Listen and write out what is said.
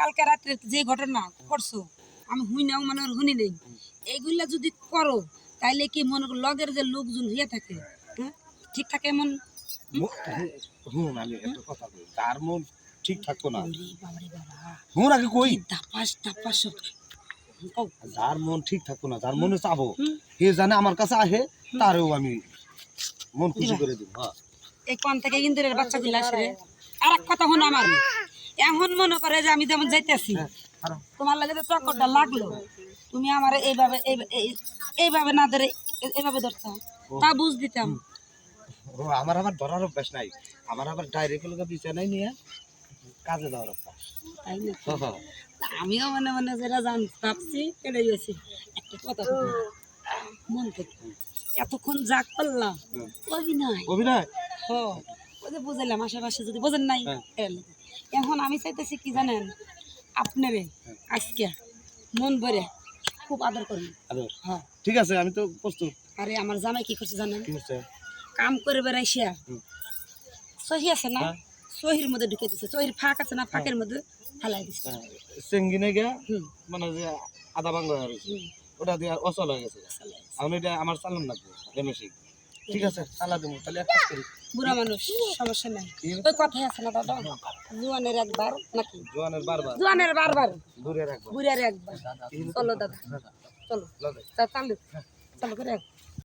কালকে রাত্রে যে ঘটনা করছ আমি হুই নাও মানে হুনি নেই। এইগুলা যদি করো তাইলে কি মনে লগের যে লোকজন হইয়া থাকে হ্যাঁ? ঠিক থাকে এমন? হুন আমি একটা কথা কই তার মন ঠিক থাকতো না। হুন আগে কই? তাপাস তাপাস যার মন ঠিক থাকতো না যার মনে চাবো। হে জানে আমার কাছে আহে তারেও আমি মন খুশি করে দিব হ্যাঁ। এই কোন থেকে ইন্দ্রের বাচ্চাগুলো আসে আর এক কথা হন আমার এখন মনে করে যে আমি যেমন যাইতেছি। আর। তোমার লাগে যে চক্করটা লাগল। তুমি আমার এইভাবে এই- এই- এইভাবে না ধরে এইভাবে ধরতাম তা বুঝ দিতাম। ও আমার আবার ধরার অভ্যাস নাই। আমার আবার ডাইরেক্ট লোক বিছানায় নিয়ে কাজে যাওয়ার অভ্যাস। তাই না হ্যাঁ, হ্যাঁ। আমিও মনে মনে যেটা জান ভাবছি এটাই হয়েছে একটা কথা মন থেকে। এতক্ষণ যা করলাম। অভিনয়। অভিনয়? ওই বুঝাইলাম আশেপাশে যদি বোঝেন নাই হ্যাঁ। এখন আমি চাইতেছি কি জানেন? আপনারে আজকে মন ভরে খুব আদর করবেন। হ্যাঁ। ঠিক আছে আমি তো প্রস্তুত। আরে আমার জামাই কি করছে জানেন? কাম করে বেড়াইছে। হুম। সহি আছে না? হ্যাঁ। সহির মধ্যে ঢুকে দিছে। সহির ফাঁক আছে না? ফাঁকের মধ্যে ফেলাই দিছে। চেঙ্গিনে গিয়া মানে যে আদা ভাঙ্গ হয়ে ওটা দিয়ে অচল হয়ে গেছে। আমি এটা আমার চালান লাগবে রেমেশি ঠিক আছে চালা দেবো। তাহলে এক কাজ করি। বুড়া মানুষ সমস্যা নাই? ওই কথাই আছে না দাদা? জোয়ানের একবার নাকি? জোয়ানের বারবার। জোয়ানের বারবার। বুড়ের একবার। বুড়ের একবার। চলো দাদা চলো। চালু চালু করে।